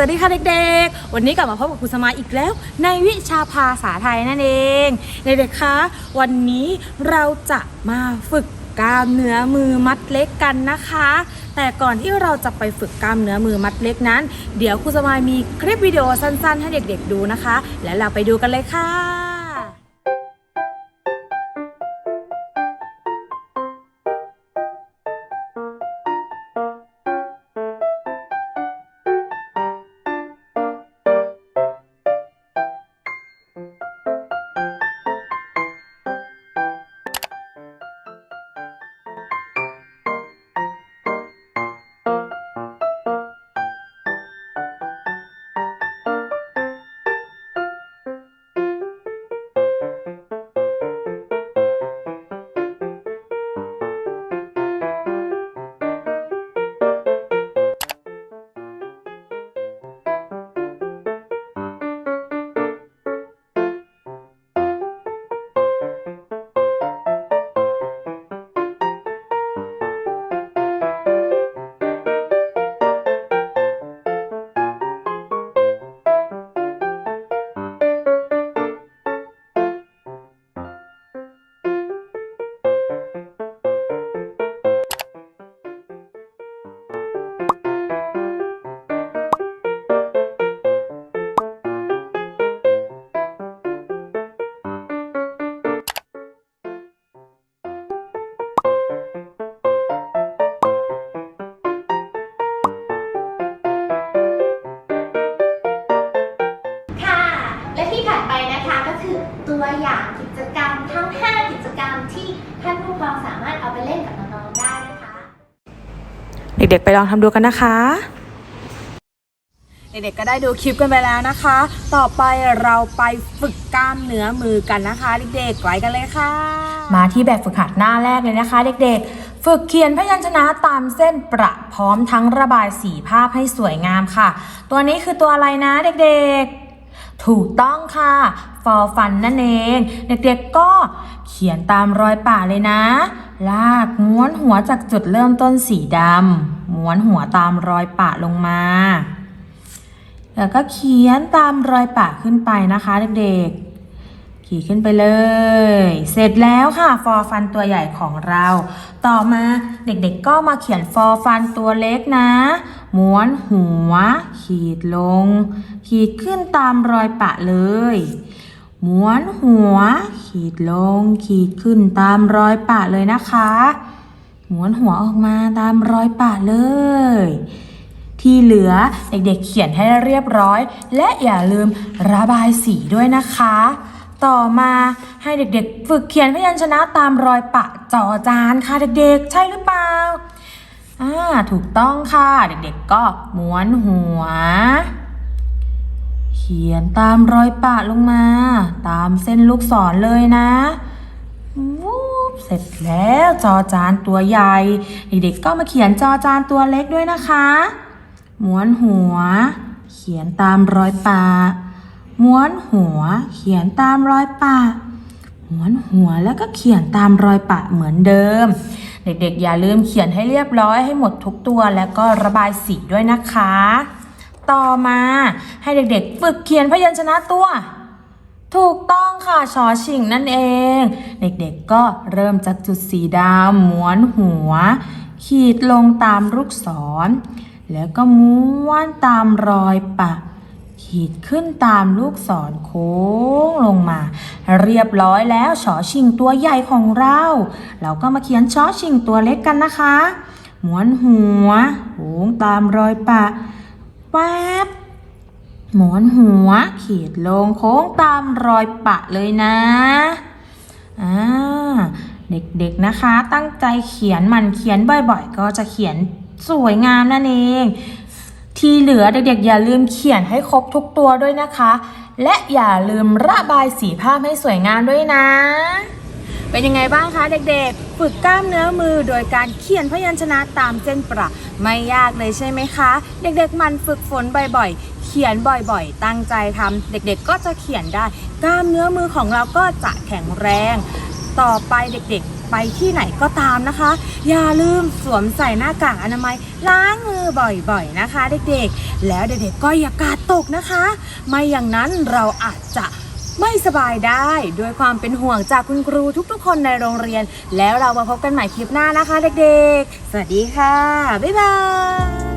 วัสดีค่ะเด็กๆ วันนี้กลับมาพบกับครูสมายอีกแล้ว ในวิชาภาษาไทยนั่นเองเด็กๆคะวันนี้เราจะมาฝึกกล้ามเนื้อมือมัดเล็กกันนะคะ แต่ก่อนที่เราจะไปฝึกกล้ามเนื้อมือมัดเล็กนั้น เดี๋ยวครูสมายมีคลิปวิดีโอสั้นๆ ให้เด็กๆดูนะคะ แล้วเราไปดูกันเลยคะค่ะ ปกครองสามารถเอาไปเล่นกับน้องๆได้นะคะ เด็กๆ ไปลองทำดูกันนะคะ เด็กๆ ก็ได้ดูคลิปกันไปแล้วนะคะ ต่อไปเราไปฝึกกล้ามเนื้อมือกันนะคะ เด็กๆไว้กันเลยค่ะ มาที่แบบฝึกหัดหน้าแรกเลยนะคะ เด็กๆ ฝึกเขียนพยัญชนะตามเส้นประพร้อมทั้งระบายสีภาพให้สวยงามค่ะ ตัวนี้คือตัวอะไรนะเด็กๆ ถูกต้องค่ะฟอฟันนั่นเอง เด็กๆก็เขียนตามรอยป่าเลยนะ ลากม้วนหัวจากจุดเริ่มต้นสีดำม้วนหัวตามรอยป่าลงมา แล้วก็เขียนตามรอยปะขึ้นไปนะคะเด็กๆ ขี่ขึ้นไปเลย เสร็จแล้วค่ะฟอฟันตัวใหญ่ของเรา ต่อมาเด็กๆก็มาเขียนฟอฟันตัวเล็กนะ ม้วนหัว ขีดลง ขีดขึ้นตามรอยปะเลย ม้วนหัว ขีดลง ขีดขึ้นตามรอยปะเลยนะคะ ม้วนหัวออกมาตามรอยปะเลย ที่เหลือเด็กๆเขียนให้เรียบร้อย และอย่าลืมระบายสีด้วยนะคะต่อมาให้เด็กๆ ฝึกเขียนพยัญชนะตามรอยปะจอจานค่ะเด็กๆ ใช่หรือเปล่า อ่าถูกต้องค่ะ เด็กๆก็ม้วนหัว เขียนตามรอยปะลงมา ตามเส้นลูกศรเลยนะวูบเสร็จแล้วจอจานตัวใหญ่ เด็กๆก็มาเขียนจอจานตัวเล็กด้วยนะคะ ม้วนหัว เขียนตามรอยปะม้วนหัว เขียนตามรอยปะม้วนหัวแล้วก็เขียนตามรอยปะเหมือนเดิม เด็กๆ อย่าลืมเขียนให้เรียบร้อยให้หมดทุกตัวแล้วก็ระบายสีด้วยนะคะ ต่อมาให้เด็กๆ ฝึกเขียนพยัญชนะตัว ถูกต้องค่ะชอชิงนั่นเอง เด็กๆก็เริ่มจากจุดสีดำม้วนหัว ขีดลงตามลูกศร แล้วก็ม้วนตามรอยปะ ขีดขึ้นตามลูกศรโค้งลงมา เรียบร้อยแล้วชอชิงตัวใหญ่ของเรา เราก็มาเขียนชอชิงตัวเล็กกันนะคะม้วนหัวโค้งตามรอยปะแป๊บหมอนหัว ขีดลงโค้งตามรอยปะเลยนะอ่าเด็กๆนะคะ ตั้งใจเขียนมันเขียนบ่อยๆ ก็จะเขียนสวยงามนั่นเอง ที่เหลือเด็กๆ อย่าลืมเขียนให้ครบทุกตัวด้วยนะคะ และอย่าลืมระบายสีภาพให้สวยงามด้วยนะ เป็นยังไงบ้างคะเด็กๆ ฝึกกล้ามเนื้อมือโดยการเขียนพยัญชนะตามเส้นประ ไม่ยากเลยใช่ไหมคะ เด็กๆ มันฝึกฝนบ่อยๆ เขียนบ่อยๆ ตั้งใจทำเด็กๆ ก็จะเขียนได้ กล้ามเนื้อมือของเราก็จะแข็งแรง ต่อไปเด็กๆ ไปที่ไหนก็ตามนะคะ อย่าลืมสวมใส่หน้ากากอนามัย ล้างมือบ่อยๆนะคะ เด็กๆ แล้วเด็กๆก็อย่ากาดตกนะคะ ไม่อย่างนั้นเราอาจจะไม่สบายได้ด้วยความเป็นห่วงจากคุณครูทุกๆ คนในโรงเรียน แล้วเรามาพบกันใหม่คลิปหน้านะคะ เด็กๆ สวัสดีค่ะ บ๊ายบาย